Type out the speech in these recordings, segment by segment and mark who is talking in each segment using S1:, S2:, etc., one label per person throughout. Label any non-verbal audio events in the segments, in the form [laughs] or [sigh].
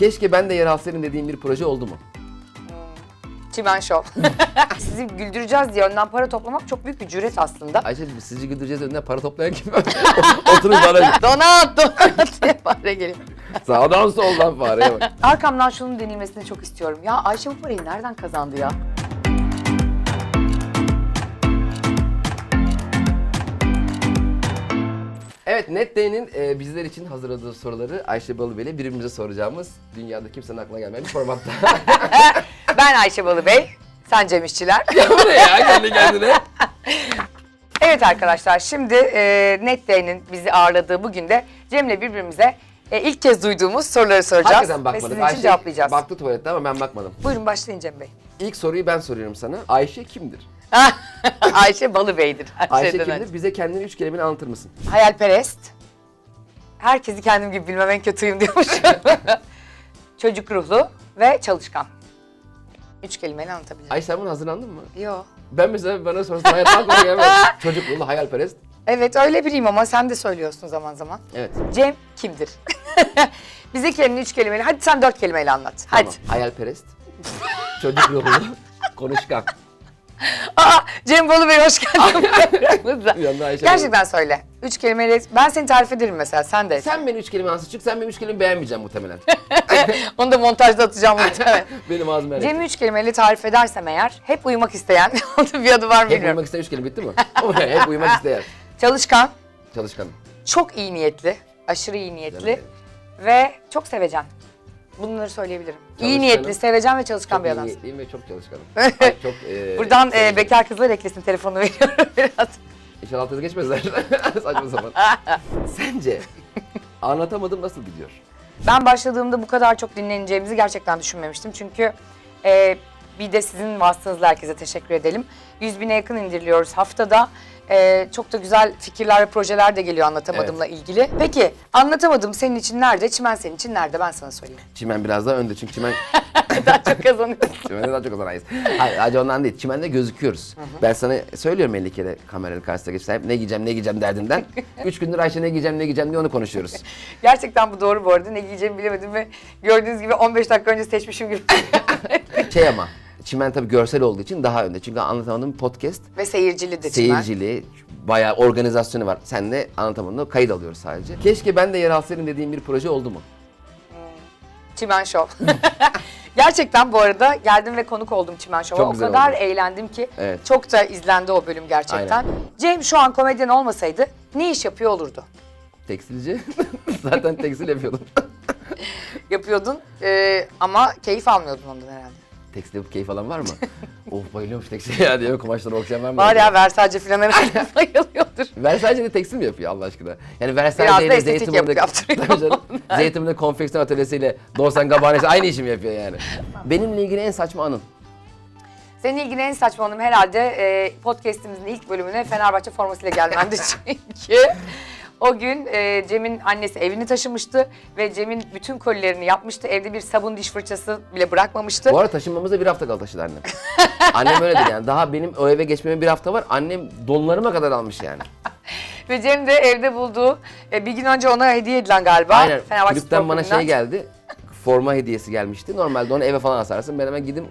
S1: Keşke ben de yer alsaydım dediğim bir proje oldu mu?
S2: Çimen Show. [laughs] Sizi güldüreceğiz diye önden para toplamak çok büyük bir cüret aslında.
S1: Ayşe sizi güldüreceğiz önüne para toplayan kim? [laughs] Oturun bana
S2: Donat, donat diye para geliyor.
S1: sağdan soldan fareye bak.
S2: Arkamdan şunun denilmesini çok istiyorum. Ya Ayşe bu parayı nereden kazandı ya?
S1: Evet NetDay'nin e, bizler için hazırladığı soruları Ayşe Balıbey ile birbirimize soracağımız dünyada kimsenin aklına gelmeyen bir formatta. [laughs]
S2: Ben Ayşe Balıbey, sen Cem İşçiler.
S1: Bu ne ya kendi kendine? [laughs]
S2: Evet arkadaşlar şimdi e, NetDay'nin bizi ağırladığı bugün de Cem'le birbirimize e, ilk kez duyduğumuz soruları soracağız.
S1: Hakikaten
S2: Ve
S1: bakmadık.
S2: sizin için
S1: Ayşe
S2: cevaplayacağız.
S1: baktı tuvalette ama ben bakmadım.
S2: Buyurun başlayın Cem Bey.
S1: İlk soruyu ben soruyorum sana. Ayşe kimdir? [laughs]
S2: Ayşe Balıbey'dir.
S1: Ayşe kimdir? Bize kendini üç kelimeyle anlatır mısın?
S2: Hayalperest. Herkesi kendim gibi bilmem en kötüyüm diyormuşum. [laughs] Çocuk ruhlu ve çalışkan. Üç kelimeyle anlatabilirim.
S1: Ayşe sen bunu hazırlandın mı?
S2: Yo.
S1: Ben mesela bana sorsan hayatta aklıma gelmez. [laughs] Çocukluğu, hayalperest.
S2: Evet öyle biriyim ama sen de söylüyorsun zaman zaman.
S1: Evet.
S2: Cem kimdir? Bize kendini üç kelimeyle, hadi sen dört kelimeyle anlat. Hadi.
S1: Tamam. Hayalperest. Çocuk ruhlu. Konuşkan. [laughs]
S2: Aa, Cem Bolu Bey hoş geldin [laughs] programımıza.
S1: Yanında Ayşe
S2: Gerçekten söyle. Üç kelimeyle, ben seni tarif ederim mesela, sen de.
S1: Sen beni üç kelime anlatır çık. Sen benim üç kelime beğenmeyeceksin muhtemelen. [laughs]
S2: Onu da montajda atacağım muhtemelen.
S1: benim ağzım öyle.
S2: Cem'i üç kelimeyle tarif edersem eğer, hep uyumak isteyen, bir adı var mı
S1: Hep
S2: bilmiyorum.
S1: uyumak isteyen üç kelime bitti mi? Hep uyumak isteyen.
S2: Çalışkan,
S1: Çalışkanım.
S2: çok iyi niyetli, aşırı iyi niyetli ve çok sevecen. Bunları söyleyebilirim. İyi
S1: Çalışkanım.
S2: niyetli, sevecen ve çalışkan
S1: Çok
S2: bir
S1: iyi
S2: adamsın.
S1: niyetliyim ve çok çalışkanım. [laughs] Ay, çok, e,
S2: Buradan e, bekar kızlar eklesin telefonu [laughs] veriyorum biraz.
S1: İnşallah altınızı geçmezler. [laughs] Saçma sapan. Sence anlatamadım nasıl gidiyor?
S2: Ben başladığımda bu kadar çok dinleneceğimizi gerçekten düşünmemiştim. Çünkü e, bir de sizin vasıtanızla herkese teşekkür edelim. 100 bine yakın indiriliyoruz haftada. E, çok da güzel fikirler ve projeler de geliyor anlatamadımla ilgili. Peki anlatamadım senin için nerede? Çimen senin için nerede? Ben sana söyleyeyim.
S1: Çimen biraz daha önde çünkü çimen [laughs]
S2: Daha çok kazanıyorsun. [laughs]
S1: Çimen'de daha çok kazanayız. Hayır sadece ondan değil. Çimen'de gözüküyoruz. Ben sana söylüyorum 50 kere kameranın karşısına geçip hep ne giyeceğim ne giyeceğim derdinden. [laughs] Üç gündür Ayşe ne giyeceğim ne giyeceğim diye onu konuşuyoruz.
S2: Gerçekten bu doğru bu arada. Ne giyeceğimi bilemedim ve gördüğünüz gibi 15 dakika önce seçmişim gibi.
S1: Şey ama Çimen tabii görsel olduğu için daha önde. Çünkü anlatamadığım podcast
S2: ve seyircili de Çimen.
S1: seyircili, bayağı organizasyonu var. Sen de anlatamadığında kayıt alıyoruz sadece. Keşke ben de yer alsaydım dediğim bir proje oldu mu?
S2: Çimen Show. [laughs] gerçekten bu arada geldim ve konuk oldum Çimen Show'a.
S1: Çok
S2: O
S1: güzel
S2: kadar
S1: oldu.
S2: eğlendim ki
S1: Evet.
S2: çok da izlendi o bölüm gerçekten. Cem şu an komedyen olmasaydı ne iş yapıyor olurdu?
S1: Tekstilci. [laughs] Zaten tekstil yapıyordum. [laughs]
S2: Yapıyordun ee, ama keyif almıyordun ondan herhalde.
S1: Tekstil yapıp keyif alan var mı? [laughs] of bayılıyorum şu tekstile ya diye kumaşları okşayan var mı?
S2: Var ya Versace falan herhalde bayılıyordur.
S1: Versace de tekstil mi yapıyor Allah aşkına? Yani Versace ile
S2: estetik
S1: Zeytinburnu'ndaki...
S2: yap- yaptırıyor
S1: Tabii canım. [laughs] Zeytinburnu konfeksiyon atölyesiyle Dolce Gabbana'sı aynı işimi yapıyor yani. Benimle ilgili en saçma anın.
S2: Senin ilgili en saçma anım herhalde e, podcastimizin ilk bölümüne Fenerbahçe formasıyla gelmendi [laughs] çünkü. O gün e, Cem'in annesi evini taşımıştı ve Cem'in bütün kolilerini yapmıştı. Evde bir sabun diş fırçası bile bırakmamıştı.
S1: Bu arada taşınmamızda bir hafta kaldı taşıdı annem. [laughs] annem öyle dedi yani. Daha benim o eve geçmeme bir hafta var. Annem donlarıma kadar almış yani. [laughs]
S2: Ve Cem de evde bulduğu e, bir gün önce ona hediye edilen galiba.
S1: Aynen.
S2: Fenerbahçe
S1: Kulüpten
S2: Spor
S1: bana şey geldi. Forma hediyesi gelmişti. Normalde onu eve falan asarsın. Ben hemen gidip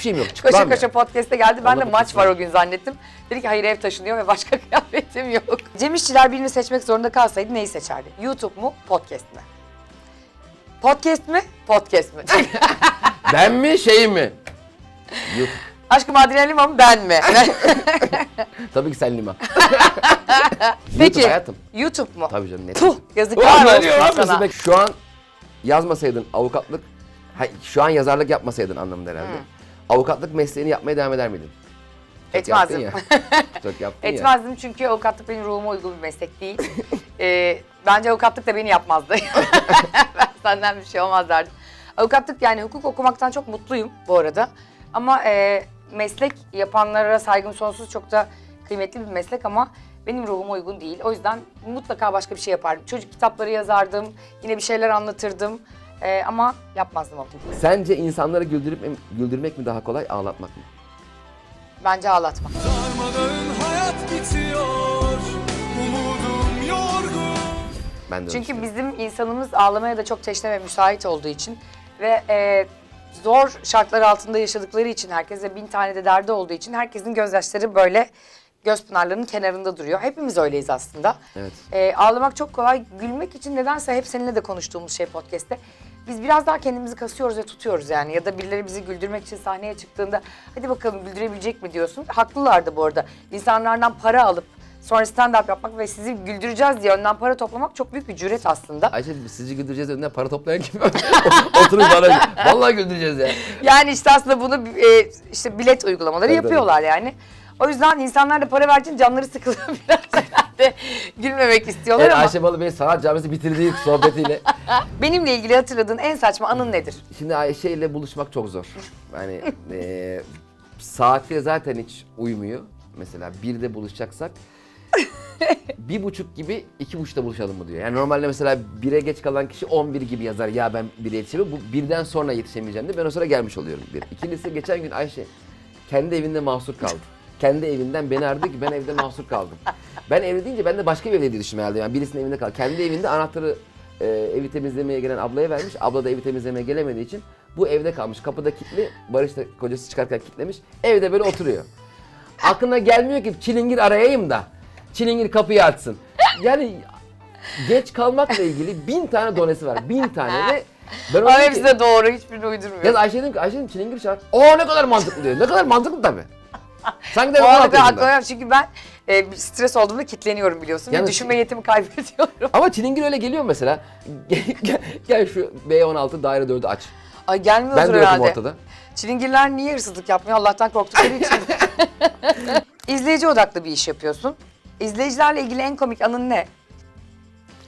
S1: hiçbir şeyim yok.
S2: Koşa koşa podcast'e geldi. Ben de maç var o gün zannettim. Dedi ki hayır ev taşınıyor ve başka [laughs] kıyafetim yok. Cem İşçiler birini seçmek zorunda kalsaydı neyi seçerdi? YouTube mu, podcast mi? Podcast mi, podcast mi? [laughs]
S1: Ben mi şey mi? YouTube.
S2: Aşkım Adile Lima mı, ben mi? [laughs]
S1: Tabii ki sen Lima.
S2: Peki,
S1: YouTube hayatım.
S2: YouTube mu?
S1: Tabii canım net. Ulan
S2: yazıklar
S1: ne diyor lan
S2: olsun sana.
S1: be? Şu an yazmasaydın avukatlık, ha, şu an yazarlık yapmasaydın anlamında herhalde. Avukatlık mesleğini yapmaya devam eder miydin? Çok yaptın
S2: Etmezdim.
S1: ya. [laughs] Çok yaptın ya.
S2: Etmezdim çünkü avukatlık benim ruhuma uygun bir meslek değil. [laughs] Ee, bence avukatlık da beni yapmazdı. [laughs] ben senden bir şey olmaz derdim. Avukatlık yani hukuk okumaktan çok mutluyum bu arada. Ama e, meslek yapanlara saygım sonsuz çok da kıymetli bir meslek ama benim ruhuma uygun değil. O yüzden mutlaka başka bir şey yapardım. Çocuk kitapları yazardım, yine bir şeyler anlatırdım. Ee, ama yapmazdım avukatlık.
S1: Sence insanları güldürüp güldürmek mi daha kolay, ağlatmak mı?
S2: Bence ağlatmak.
S3: Hayat bitiyor Umudum yorgun
S1: Ben de öyle
S2: Çünkü
S1: düşünüyorum.
S2: bizim insanımız ağlamaya da çok teşne ve müsait olduğu için ve e, zor şartlar altında yaşadıkları için herkese bin tane de derdi olduğu için herkesin gözyaşları böyle göz pınarlarının kenarında duruyor. Hepimiz öyleyiz aslında.
S1: Evet.
S2: E, ağlamak çok kolay. Gülmek için nedense hep seninle de konuştuğumuz şey podcast'te. Biz biraz daha kendimizi kasıyoruz ve tutuyoruz yani. Ya da birileri bizi güldürmek için sahneye çıktığında hadi bakalım güldürebilecek mi diyorsun. Haklılardı bu arada. İnsanlardan para alıp sonra stand-up yapmak ve sizi güldüreceğiz diye önden para toplamak çok büyük bir cüret aslında.
S1: Ayşe sizce güldüreceğiz önüne para toplayan kim? [laughs] Oturup bana vallahi güldüreceğiz ya.
S2: Yani işte aslında bunu e, işte bilet uygulamaları
S1: Tabii,
S2: yapıyorlar yani. O yüzden insanlar da para verdiğin canları sıkılıyor [laughs] biraz herhalde gülmemek istiyorlar
S1: Evet
S2: ama
S1: Ayşe Balı Bey sanat camisi bitirdiği sohbetiyle. [laughs]
S2: benimle ilgili hatırladığın en saçma anın nedir?
S1: Şimdi Ayşe ile buluşmak çok zor. Yani eee saati zaten hiç uymuyor. Mesela birde buluşacaksak [laughs] bir buçuk gibi iki buçukta buluşalım mı diyor. Yani normalde mesela bire geç kalan kişi 11 gibi yazar. Ya ben bire yetişemem. Bu birden sonra yetişemeyeceğim de ben o sıra gelmiş oluyorum. Bir. İkincisi geçen gün Ayşe kendi evinde mahsur kaldı. Kendi evinden beni aradı ki ben evde mahsur kaldım. Ben evde deyince ben de başka bir evde diye düşünmeye herhalde. Yani birisinin evinde kaldı. Kendi evinde anahtarı e, evi temizlemeye gelen ablaya vermiş. Abla da evi temizlemeye gelemediği için bu evde kalmış. Kapıda kilitli. Barış da kocası çıkarken kilitlemiş. Evde böyle oturuyor. Aklına gelmiyor ki çilingir arayayım da. Çilingir kapıyı açsın. Yani geç kalmakla ilgili bin tane donesi var. Bin tane ve ben
S2: Ama hepsi de doğru hiçbirini uydurmuyor.
S1: ya Ayşe dedim ki Ayşe dedim çilingir çağır. Oo ne kadar mantıklı diyor. Ne kadar mantıklı tabii. [laughs] Sanki de
S2: O
S1: 16
S2: arada yok çünkü ben e, stres olduğumda kilitleniyorum biliyorsun.
S1: Yani-
S2: düşünme yetimi kaybediyorum.
S1: Ama çilingir öyle geliyor mesela. Gel, gel, gel şu B16 daire 4'ü aç.
S2: Ay gelmiyordur
S1: Ben de yokum
S2: herhalde.
S1: ortada.
S2: Çilingirler niye hırsızlık yapmıyor Allah'tan korktukları için. [laughs] İzleyici odaklı bir iş yapıyorsun. İzleyicilerle ilgili en komik anın ne?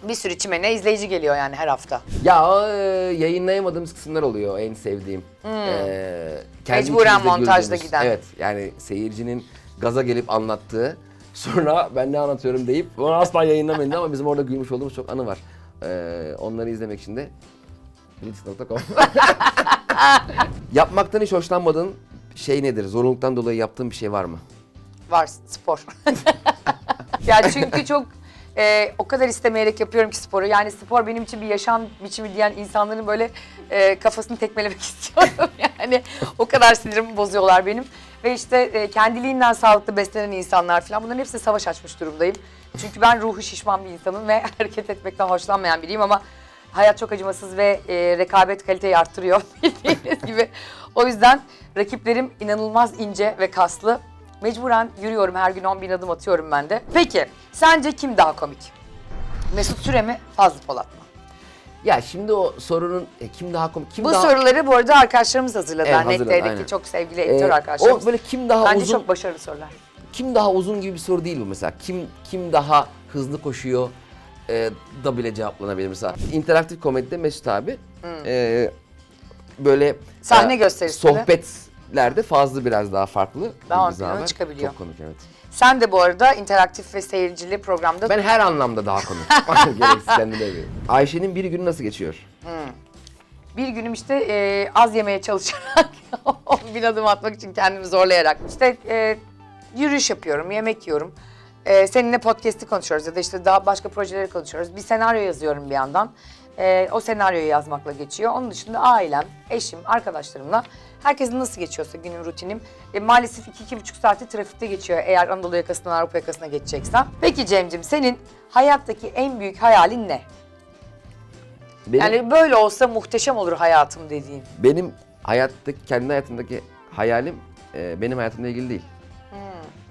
S2: Bir sürü çimene izleyici geliyor yani her hafta.
S1: Ya o, e, yayınlayamadığımız kısımlar oluyor en sevdiğim. Ee, kendi
S2: Hmm. Mecburen
S1: içimizde
S2: montajda
S1: güldüğümüz.
S2: giden.
S1: Evet yani seyircinin gaza gelip anlattığı sonra ben ne anlatıyorum deyip onu asla yayınlamayın ama bizim orada gülmüş olduğumuz çok anı var. Ee, onları izlemek için de blitz.com [laughs] Yapmaktan hiç hoşlanmadığın şey nedir? Zorunluluktan dolayı yaptığın bir şey var mı?
S2: Var spor. [laughs] ya çünkü çok e, o kadar istemeyerek yapıyorum ki sporu. Yani spor benim için bir yaşam biçimi diyen insanların böyle e, kafasını tekmelemek [laughs] istiyorum. Yani o kadar sinirimi bozuyorlar benim. Ve işte e, kendiliğinden sağlıklı beslenen insanlar falan bunların hepsine savaş açmış durumdayım. Çünkü ben ruhu şişman bir insanım ve [laughs] hareket etmekten hoşlanmayan biriyim ama hayat çok acımasız ve e, rekabet kaliteyi arttırıyor [laughs] bildiğiniz gibi. O yüzden rakiplerim inanılmaz ince ve kaslı. Mecburen yürüyorum her gün 10 bin adım atıyorum ben de. Peki sence kim daha komik? Mesut Süre mi Fazlı Polat mı?
S1: Ya şimdi o sorunun e, kim daha komik, kim
S2: Bu
S1: daha...
S2: soruları bu arada arkadaşlarımız hazırladı.
S1: Evet, hazırladı, aynen.
S2: çok sevgili
S1: Ee,
S2: editör arkadaşlarımız.
S1: O böyle kim daha
S2: Bence
S1: uzun
S2: çok başarılı sorular.
S1: kim daha uzun gibi bir soru değil bu mesela. Kim kim daha hızlı koşuyor e, da bile cevaplanabilir mesela. İnteraktif komedide Mesut abi e, böyle
S2: Hmm. Sahne
S1: e,
S2: gösterisinde.
S1: Sohbetlerde fazla biraz daha farklı.
S2: Daha
S1: bir
S2: ön plana çıkabiliyor.
S1: Çok komik evet.
S2: Sen de bu arada interaktif ve seyircili programda
S1: Ben her anlamda daha komik. [laughs] Gereksiz kendine. Ayşe'nin bir günü nasıl geçiyor?
S2: bir günüm işte e, az yemeye çalışarak [laughs] 10 bin adım atmak için kendimi zorlayarak işte e, yürüyüş yapıyorum, yemek yiyorum. E, seninle podcast'i konuşuyoruz ya da işte daha başka projeleri konuşuyoruz. Bir senaryo yazıyorum bir yandan. E, o senaryoyu yazmakla geçiyor. Onun dışında ailem, eşim, arkadaşlarımla herkesin nasıl geçiyorsa günün rutinim. E, maalesef iki, iki buçuk saati trafikte geçiyor eğer Anadolu yakasından Avrupa yakasına geçeceksem. Peki Cem'cim senin hayattaki en büyük hayalin ne?
S1: Benim,
S2: Yani böyle olsa muhteşem olur hayatım dediğin.
S1: benim hayattaki, kendi hayatımdaki hayalim e, benim hayatımla ilgili değil.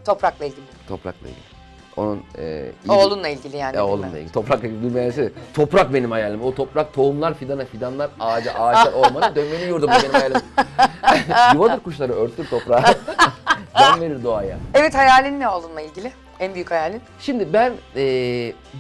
S2: Toprakla ilgili.
S1: Toprakla ilgili. Onun e, iyi-
S2: Oğlunla ilgili yani.
S1: Ya
S2: değil mi?
S1: ilgili. Toprakla ilgili bilmeyen şey. Toprak benim hayalim. O toprak tohumlar fidana, fidanlar ağaca, ağaçlar [laughs] ormana dönmenin yurdu bu benim hayalim. [laughs] Yuvadır kuşları, örtür toprağı. [laughs] Can verir doğaya.
S2: Evet hayalin ne oğlunla ilgili? En büyük hayalin?
S1: Şimdi ben e,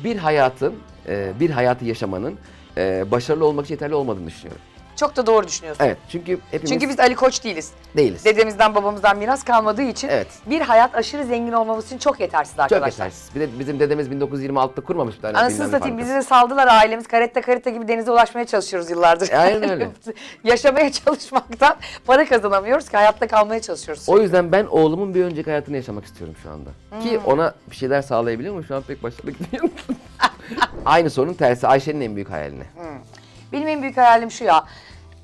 S1: bir hayatın, e, bir hayatı yaşamanın e, başarılı olmak için yeterli olmadığını düşünüyorum.
S2: Çok da doğru düşünüyorsun.
S1: Evet çünkü hepimiz
S2: Çünkü biz Ali Koç değiliz.
S1: değiliz.
S2: Dedemizden babamızdan miras kalmadığı için
S1: Evet.
S2: bir hayat aşırı zengin olmamız için çok yetersiz
S1: Çok
S2: arkadaşlar.
S1: yetersiz. Bir de bizim dedemiz 1926'da kurmamış bir tane.
S2: Anasını satayım bizi de saldılar ailemiz. Karetta karetta gibi denize ulaşmaya çalışıyoruz yıllardır.
S1: E, aynen öyle. [laughs]
S2: Yaşamaya çalışmaktan para kazanamıyoruz ki hayatta kalmaya çalışıyoruz.
S1: O yüzden ben oğlumun bir önceki hayatını yaşamak istiyorum şu anda. Ki
S2: Hmm.
S1: ona bir şeyler sağlayabiliyor mu? Şu an pek başarılı gitmiyor. [laughs] Aynı sorunun tersi Ayşe'nin en büyük hayalini.
S2: Benim en büyük hayalim şu ya.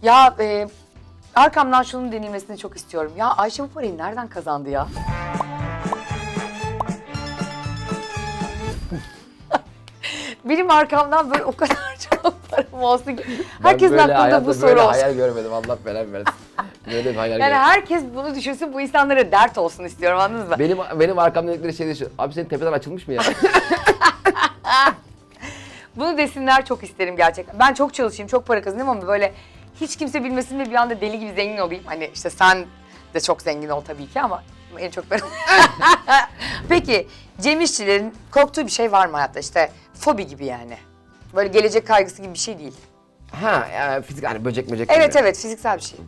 S2: Ya e, arkamdan şunun denilmesini çok istiyorum. Ya Ayşe bu parayı nereden kazandı ya? [laughs] Benim arkamdan böyle o kadar [laughs] çok param olsun ki. Herkesin aklında bu soru olsun.
S1: hayal görmedim Allah belanı versin. Böyle bir hayal
S2: Yani
S1: görmedim.
S2: herkes bunu düşünsün, bu insanlara dert olsun istiyorum anladınız mı?
S1: Benim benim arkamda dedikleri şey de şu. Abi senin tepeden açılmış mı ya? [laughs]
S2: Bunu desinler çok isterim gerçekten. Ben çok çalışayım, çok para kazanayım ama böyle hiç kimse bilmesin ve bir anda deli gibi zengin olayım. Hani işte sen de çok zengin ol tabii ki ama en çok ben. [laughs] Peki Cem İşçilerin korktuğu bir şey var mı hayatta? İşte fobi gibi yani. Böyle gelecek kaygısı gibi bir şey değil.
S1: ha yani fizik hani böcek böcek
S2: Evet
S1: gibi.
S2: evet fiziksel bir şey.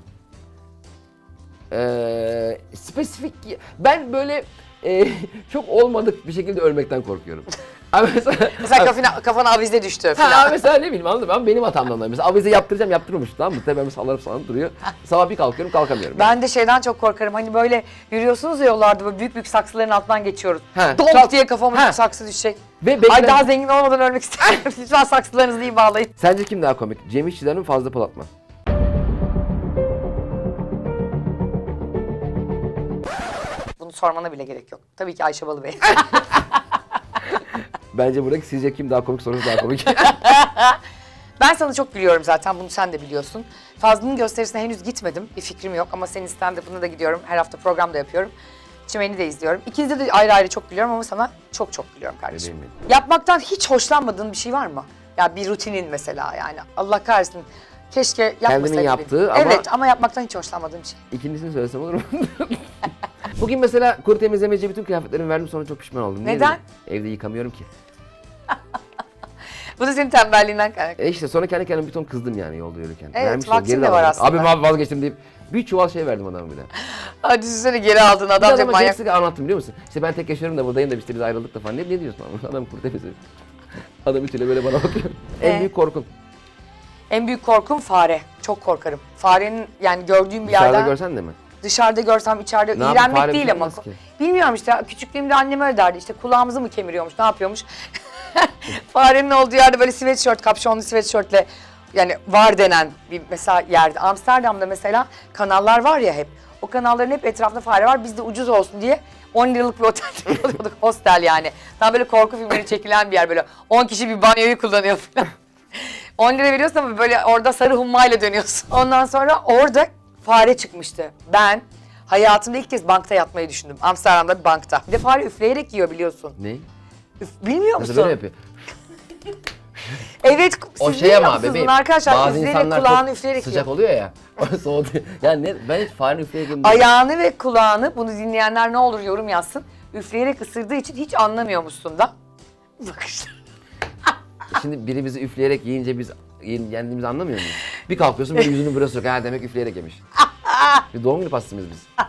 S1: Ee, spesifik ben böyle e, [laughs] çok olmadık bir şekilde ölmekten korkuyorum. [laughs] Abi mesela,
S2: Mesela kafana, kafana avize düştü
S1: Ha,
S2: falan.
S1: mesela ne bileyim anladın mı? Ama benim hatamdan dolayı. Mesela avize yaptıracağım yaptırmamış tamam mı? Tepemi sallarıp sallanıp duruyor. Sabah bir kalkıyorum kalkamıyorum.
S2: Ben de şeyden çok korkarım. Hani böyle yürüyorsunuz ya yollarda böyle büyük büyük saksıların altından geçiyoruz.
S1: Ha,
S2: Donk diye kafama
S1: Ha.
S2: saksı düşecek.
S1: Ve
S2: Ay
S1: beklen-
S2: daha zengin olmadan ölmek istemiyorum. [laughs] Lütfen saksılarınızı iyi bağlayın.
S1: Sence kim daha komik? Cem İşçiler mi Fazlı Polat mı?
S2: Bunu sormana bile gerek yok. Tabii ki Ayşe Balıbey. [laughs]
S1: Bence buradaki sizce kim daha komik sorusu daha komik. [laughs]
S2: ben sana çok gülüyorum zaten. Bunu sen de biliyorsun. Fazlı'nın gösterisine henüz gitmedim. Bir fikrim yok ama senin stand-up'ına da gidiyorum. Her hafta program da yapıyorum. Çimen'i de izliyorum. İkinizde de ayrı ayrı çok gülüyorum ama sana çok çok gülüyorum kardeşim.
S1: Mi?
S2: Yapmaktan hiç hoşlanmadığın bir şey var mı? Ya bir rutinin mesela yani. Allah kahretsin. Keşke yapmasaydım.
S1: Kendinin yaptığı ama-
S2: Evet ama yapmaktan hiç hoşlanmadığım bir şey.
S1: İkincisini söylesem olur mu? [laughs] Bugün mesela kuru temizlemeciye bütün kıyafetlerimi verdim sonra çok pişman oldum. Niye
S2: Neden?
S1: dedim? Evde yıkamıyorum ki.
S2: Bu da senin tembelliğinden kaynaklı.
S1: E işte sonra kendi kendime bir ton kızdım yani yolda yürürken.
S2: Evet, vaktin de var aslında.
S1: Abi vazgeçtim deyip bir çuval şey verdim adama bir de.
S2: Hadi düşünsene geri aldın adam çok
S1: adama
S2: manyak.
S1: hepsini anlattım biliyor musun? İşte ben tek yaşıyorum da buradayım da işte biz ayrıldık da falan. Ne, ne diyorsun abi? Adam kuru temizliyor. Adam ütüyle böyle bana bakıyor. en büyük korkum.
S2: En büyük korkum fare. Çok korkarım. Farenin yani gördüğüm bir
S1: Dışarıda
S2: yerden
S1: görsen de mi?
S2: Dışarıda görsem içeride
S1: Ne yapayım,
S2: iğrenmek
S1: fare
S2: değil ama.
S1: ki.
S2: Bilmiyorum işte küçüklüğümde annem öyle derdi işte kulağımızı mı kemiriyormuş ne yapıyormuş. [laughs] Farenin olduğu yerde böyle sweatshirt kapşonlu sweatshirtle yani var denen bir mesela yerde. Amsterdam'da mesela kanallar var ya hep. O kanalların hep etrafında fare var. Biz de ucuz olsun diye 10 liralık bir otelde kalıyorduk. [laughs] Hostel yani. Tam böyle korku filmleri çekilen bir yer böyle. 10 kişi bir banyoyu kullanıyor falan. [laughs] 10 lira veriyorsun ama böyle orada sarı hummayla dönüyorsun. Ondan sonra orada fare çıkmıştı. Ben hayatımda ilk kez bankta yatmayı düşündüm. Amsterdam'da bir bankta. Bir de fare üfleyerek yiyor biliyorsun.
S1: Ne?
S2: Üf, bilmiyor
S1: Nasıl
S2: musun?
S1: böyle yapıyor? [laughs]
S2: Evet, siz
S1: O şey ama bebeğim.
S2: arkadaşlar?
S1: Bazı
S2: üfleyerek
S1: insanlar
S2: kulağını
S1: çok
S2: üfleyerek
S1: sıcak
S2: yiyor.
S1: oluyor ya. [laughs] O soğudu. yani ne, ben hiç farenin üfleyerek.
S2: Ayağını ve kulağını, bunu dinleyenler ne olur yorum yazsın. Üfleyerek ısırdığı için hiç anlamıyormuşsun da. Bakışlar.
S1: Şimdi biri bizi üfleyerek yiyince biz yen- yendiğimizi anlamıyor muyuz? Bir kalkıyorsun böyle yüzünü burası yok. Ha demek üfleyerek yemiş. [laughs] bir doğum günü pastamız biz. [laughs]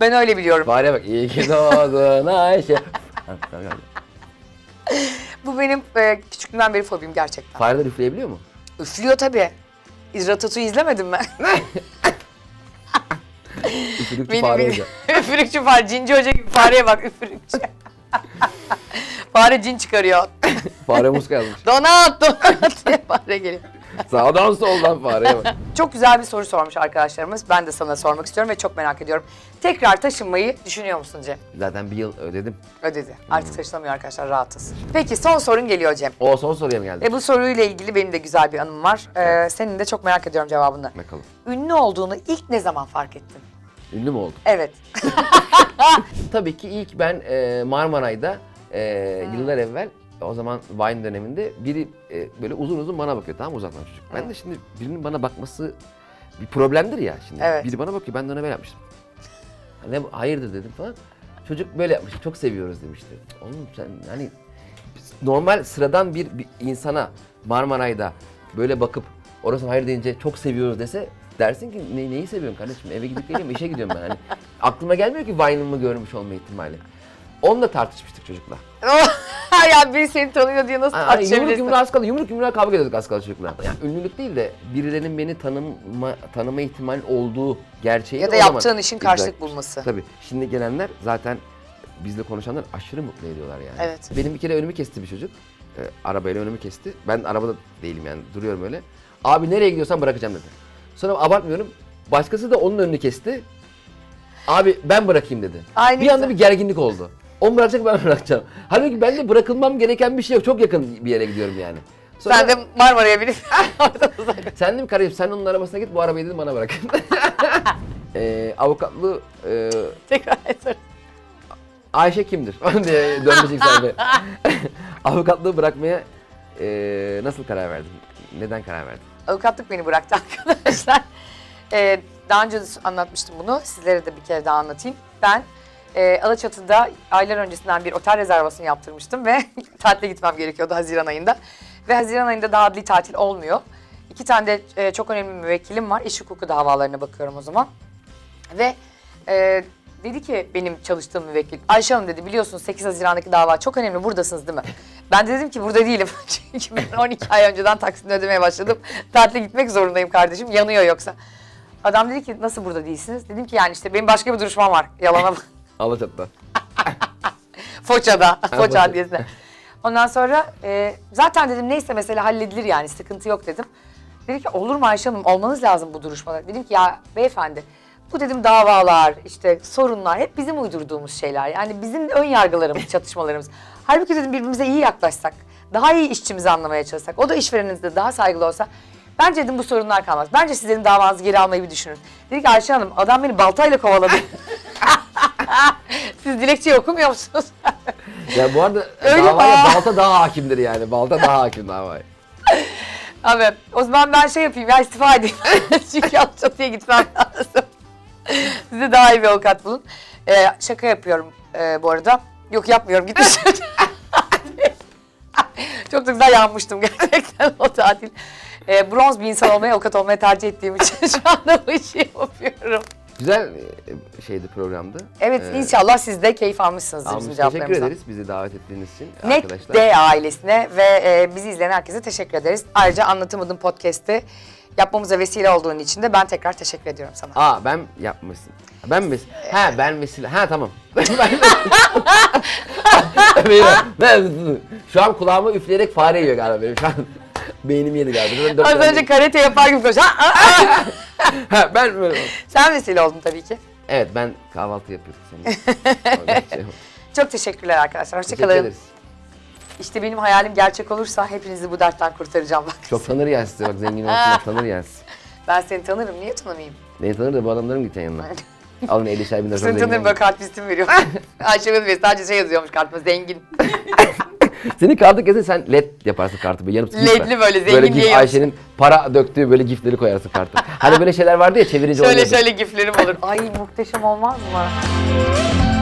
S2: Ben öyle biliyorum.
S1: Fare bak iyi ki doğdun Ayşe.
S2: Bu benim e, küçüklüğümden beri fobim gerçekten.
S1: Fareler üfleyebiliyor mu?
S2: Üflüyor tabii. Ratatouille izlemedin mi? [laughs]
S1: Üfürükçü
S2: Benim,
S1: fare olacak.
S2: üfürükçü fare, cinci hoca gibi fareye bak üfürükçü. fare cin çıkarıyor.
S1: Fare muska yazmış.
S2: Donat, donat diye fare geliyor.
S1: Sağdan soldan fareye bak.
S2: Çok güzel bir soru sormuş arkadaşlarımız. Ben de sana sormak istiyorum ve çok merak ediyorum. Tekrar taşınmayı düşünüyor musun Cem?
S1: Zaten bir yıl ödedim.
S2: Ödedi. Artık taşınamıyor arkadaşlar, rahatız. Peki son sorun geliyor Cem.
S1: O son soruya mı geldi?
S2: Ve bu soruyla ilgili benim de güzel bir anım var. Ee, senin de çok merak ediyorum cevabını.
S1: Bakalım.
S2: Ünlü olduğunu ilk ne zaman fark ettin?
S1: Ünlü mü oldum?
S2: Evet. [laughs] [laughs]
S1: Tabii ki ilk ben e, Marmaray'da e, yıllar evvel o zaman Vine döneminde biri e, böyle uzun uzun bana bakıyor tamam mı uzaktan çocuk. Ben de şimdi birinin bana bakması bir problemdir ya şimdi.
S2: Evet.
S1: Biri bana bakıyor ben de ona böyle yapmıştım. Ne bu? hayırdır dedim falan. Çocuk böyle yapmış. Çok seviyoruz demişti. Oğlum sen hani normal sıradan bir, bir insana Marmaray'da böyle bakıp orası hayır deyince çok seviyoruz dese dersin ki ne, neyi seviyorsun kardeşim eve gidip geliyorum işe gidiyorum ben. Hani [laughs] aklıma gelmiyor ki Vine'ımı görmüş olma ihtimali. Onunla tartışmıştık çocukla. [laughs] [laughs]
S2: ya biri seni tanıyor diye nasıl
S1: hani yumruk yumruğa az kaldı, yumruk yumruğa kavga ediyorduk az kaldı çocukla. Yani ünlülük değil de birilerinin beni tanıma, tanıma ihtimali olduğu gerçeği
S2: Ya da
S1: o zaman
S2: yaptığın işin karşılık
S1: etmiştim.
S2: bulması.
S1: Tabii. Şimdi gelenler zaten bizle konuşanlar aşırı mutlu ediyorlar yani.
S2: Evet.
S1: Benim bir kere önümü kesti bir çocuk. e, arabayla önümü kesti. Ben arabada değilim yani duruyorum öyle. Abi nereye gidiyorsan bırakacağım dedi. Sonra abartmıyorum. Başkası da onun önünü kesti. Abi ben bırakayım dedi.
S2: Ay, ne
S1: bir anda
S2: güzel.
S1: bir gerginlik oldu. O bırakacak ben [laughs] bırakacağım. Halbuki ben de bırakılmam gereken bir şey yok. Çok yakın bir yere gidiyorum yani. Sonra,
S2: Sen de Marmara'ya binip [laughs]
S1: sen dedim kardeşim sen onun arabasına git bu arabayı dedim bana bırak. [laughs] e, avukatlığı e,
S2: Tekrar.
S1: Ayşe kimdir? diye dönmeyecek sahibi. Avukatlığı bırakmaya e, nasıl karar verdin? Neden karar verdin?
S2: Avukatlık beni bıraktı arkadaşlar. Ee, daha önce de anlatmıştım bunu. Sizlere de bir kere daha anlatayım. Ben e, Alaçatı'da aylar öncesinden bir otel rezervasyonu yaptırmıştım ve [laughs] tatile gitmem gerekiyordu Haziran ayında. Ve Haziran ayında daha adli tatil olmuyor. İki tane de e, çok önemli müvekkilim var. İş hukuku davalarına bakıyorum o zaman. Ve e, dedi ki benim çalıştığım müvekkil, Ayşe Hanım dedi biliyorsunuz 8 Haziran'daki dava çok önemli buradasınız değil mi? Ben de dedim ki burada değilim. [laughs] Çünkü ben 12 ay önceden taksitini ödemeye başladım. Tatile gitmek zorundayım kardeşim yanıyor yoksa. Adam dedi ki nasıl burada değilsiniz? Dedim ki yani işte benim başka bir duruşmam var. Yalana bak.
S1: Alaçatı'da. [laughs]
S2: Foça'da.
S1: Foça.
S2: Foça Adliyesi'nde. Ondan sonra e, zaten dedim neyse mesela halledilir yani sıkıntı yok dedim. Dedi ki olur mu Ayşe Hanım olmanız lazım bu duruşmada. Dedim ki ya beyefendi bu dedim davalar işte sorunlar hep bizim uydurduğumuz şeyler. Yani bizim ön yargılarımız [laughs] çatışmalarımız. Halbuki dedim birbirimize iyi yaklaşsak daha iyi işçimizi anlamaya çalışsak o da işvereninizde daha saygılı olsa Bence dedim bu sorunlar kalmaz. Bence siz dedim davanızı geri almayı bir düşünün. Dedi ki Ayşe Hanım adam beni baltayla kovaladı. [laughs] [laughs] Siz dilekçeyi okumuyor musunuz?
S1: Ya bu arada [laughs]
S2: Öyle
S1: davaya
S2: aa.
S1: balta daha hakimdir yani. Balta daha hakim davaya. [laughs]
S2: Abi o zaman ben şey yapayım ya istifa edeyim. Çünkü Alaçatı'ya gitmem lazım. Size daha iyi bir avukat bulun. Ee, şaka yapıyorum ee, bu arada. Yok yapmıyorum git dışarı. Çok da güzel yanmıştım gerçekten o tatil. Ee, bronz bir insan olmayı avukat olmaya tercih ettiğim için şu anda bu işi yapıyorum.
S1: Güzel e, şeydi programdı.
S2: Evet
S1: Ee,
S2: inşallah siz de keyif almışsınızdır
S1: almış.
S2: bizim
S1: Teşekkür
S2: cevaplarımızdan.
S1: ederiz bizi davet ettiğiniz için
S2: Net
S1: arkadaşlar.
S2: D ailesine ve e, bizi izleyen herkese teşekkür ederiz. Ayrıca Anlatamadım podcast'i yapmamıza vesile olduğun için de ben tekrar teşekkür ediyorum sana.
S1: Aa ben yapmışsın. Ben mi? Ha ben vesile. Ha tamam. [laughs] [laughs] şu an kulağıma üfleyerek fare yiyor galiba benim şu an. Beynim yedi galiba.
S2: Az önce karate yapar gibi konuş. Ha, ha, ha. [laughs]
S1: Ha, ben böyle.
S2: Sen vesile oldun tabii ki.
S1: Evet ben kahvaltı yapıyordum senin. Orada [laughs] şey-
S2: Çok teşekkürler arkadaşlar.
S1: Teşekkür
S2: Hoşçakalın.
S1: ederiz.
S2: İşte benim hayalim gerçek olursa hepinizi bu dertten kurtaracağım bak. [laughs]
S1: Çok tanır ya size bak zengin olsun tanır ya.
S2: Ben seni tanırım. Niye tanımayayım?
S1: Beni tanır da bu adamların gideceksin yanına. Alın 50 şer bin lira
S2: Seni tanırım böyle kartpistim veriyor. Ayşe Bey sadece şey yazıyormuş kartıma zengin. [laughs]
S1: Senin kartı kesin sen led yaparsın kartı böyle yanıp var.
S2: Ledli böyle,
S1: Böyle
S2: zenginliğe
S1: gif Ayşe'nin para döktüğü böyle gifleri koyarsın kartı. Hani böyle şeyler vardı ya çevirince
S2: şöyle
S1: oluyordu.
S2: şöyle giflerim olur. Ay muhteşem olmaz mı?